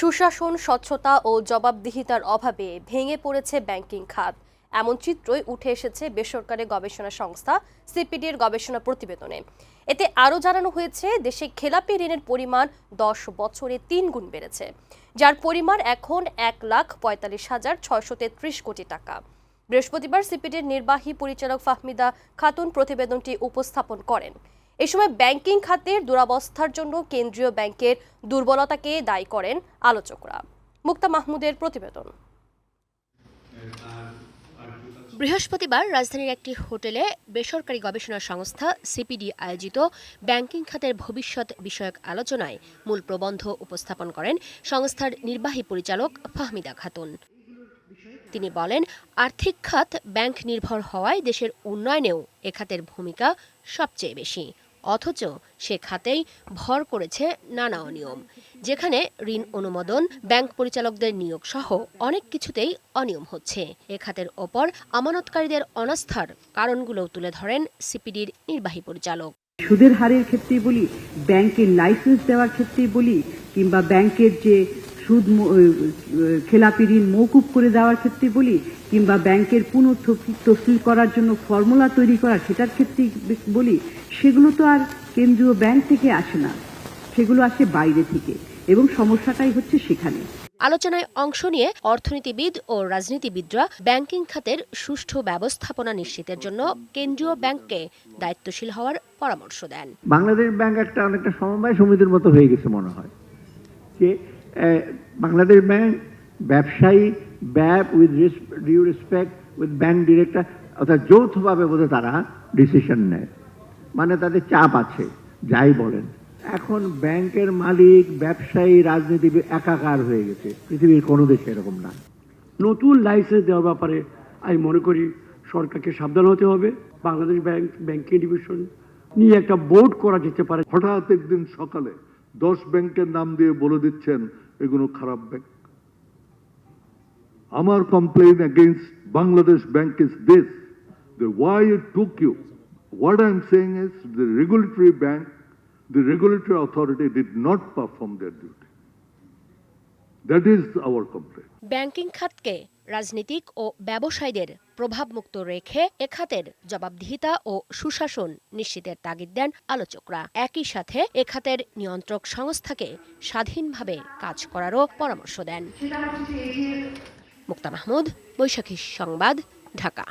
সুশাসন, স্বচ্ছতা ও জবাবদিহিতার অভাবে ভেঙে পড়েছে ব্যাংকিং খাত। এমন চিত্রই উঠে এসেছে বেসরকারি গবেষণা সংস্থা সিপিডির গবেষণা প্রতিবেদনে। এতে আরও জানানো হয়েছে, দেশে খেলাপি ঋণের পরিমাণ দশ বছরে তিন গুণ বেড়েছে, যার পরিমাণ এখন এক লাখ পঁয়তাল্লিশ হাজার ছয়শো তেত্রিশ কোটি টাকা। বৃহস্পতিবার সিপিডির নির্বাহী পরিচালক ফাহমিদা খাতুন প্রতিবেদনটি উপস্থাপন করেন। এ সময় ব্যাংকিং খাতের দুরাবস্থার জন্য কেন্দ্রীয় ব্যাংকের দুর্বলতাকে দায়ী করেন আলোচকরা। মুক্তা মাহমুদের প্রতিবেদন। বৃহস্পতিবার রাজধানীর একটি হোটেলে বেসরকারি গবেষণা সংস্থা সিপিডি আয়োজিত ব্যাংকিং খাতের ভবিষ্যৎ বিষয়ক আলোচনায় মূল প্রবন্ধ উপস্থাপন করেন সংস্থার নির্বাহী পরিচালক ফাহমিদা খাতুন। তিনি বলেন, আর্থিক খাত ব্যাংক নির্ভর হওয়ায় দেশের উন্নয়নেও এ খাতের ভূমিকা সবচেয়ে বেশি। অথচ সে খাতেই ভর করেছে নানা অনিয়ম, যেখানে ঋণ অনুমোদন, ব্যাংক পরিচালকদের নিয়োগ সহ অনেক কিছুতেই অনিয়ম হচ্ছে। এ খাতের ওপর আমানতকারীদের অনাস্থার কারণগুলোও তুলে ধরেন সিপিডির নির্বাহী পরিচালক। সুদের হারের ক্ষেত্রে বলি, ব্যাংকের লাইসেন্স দেওয়ার ক্ষেত্রে বলি, কিংবা ব্যাংকের যে সুদ খেলাপি ঋণ মৌকুব করে দেওয়ার ক্ষেত্রে বলি কিংবা ব্যাংকের পুনঃ তফসিল করার জন্য ফর্মুলা তৈরি করা সেটার ক্ষেত্রে বলি সেগুলো তো আর কেন্দ্রীয় ব্যাংক থেকে আসে না। সেগুলো আসে বাইরে থেকে এবং সমস্যাটাই হচ্ছে সেখানে। আলোচনায় অংশ নিয়ে অর্থনীতিবিদ ও রাজনীতিবিদরা ব্যাংকিং খাতের সুষ্ঠু ব্যবস্থাপনা নিশ্চিতের জন্য কেন্দ্রীয় ব্যাংককে দায়িত্বশীল হওয়ার পরামর্শ দেন। বাংলাদেশ ব্যাংক একটা অনেকটা সমবায় সমিতির মতো হয়ে গেছে মনে হয়। যে বাংলাদেশ ব্যাংক ব্যবসায়ী ব্যাপ with due respect with bank director অর্থাৎ যৌথভাবে বোধ তারা ডিসিশন নেয়। মানে তাদের চাপ আছে, যাই বলেন। এখন ব্যাংকের মালিক, ব্যবসায়ী, রাজনীতিবিদ একাকার হয়ে গেছে। পৃথিবীর কোনো দেশে এরকম না। নতুন লাইসেন্স দেওয়ার ব্যাপারে আমি মনে করি সরকারকে সাবধান হতে হবে। বাংলাদেশ ব্যাংক ব্যাংকিং ডিভিশন নিয়ে একটা বোর্ড করা যেতে পারে। হঠাৎ একদিন সকালে দশ ব্যাংকের নাম দিয়ে বলে দিচ্ছেন এগুলো খারাপ ব্যাংক আমার complain against Bangladesh bank is this the why it took you what i'm saying is the regulatory bank the regulatory authority did not perform their duty That is our complaint. ব্যাংকিং খাতকে রাজনীতিক ও ব্যবসায়ীদের প্রভাবমুক্ত রেখে এ খাতের জবাবদিহিতা ও সুশাসন নিশ্চিতের তাগিদ দেন আলোচকরা। একই সাথে এ খাতের নিয়ন্ত্রক সংস্থাকে স্বাধীনভাবে কাজ করারও পরামর্শ দেন। মুক্তা মাহমুদ, বৈশাখী সংবাদ, ঢাকা।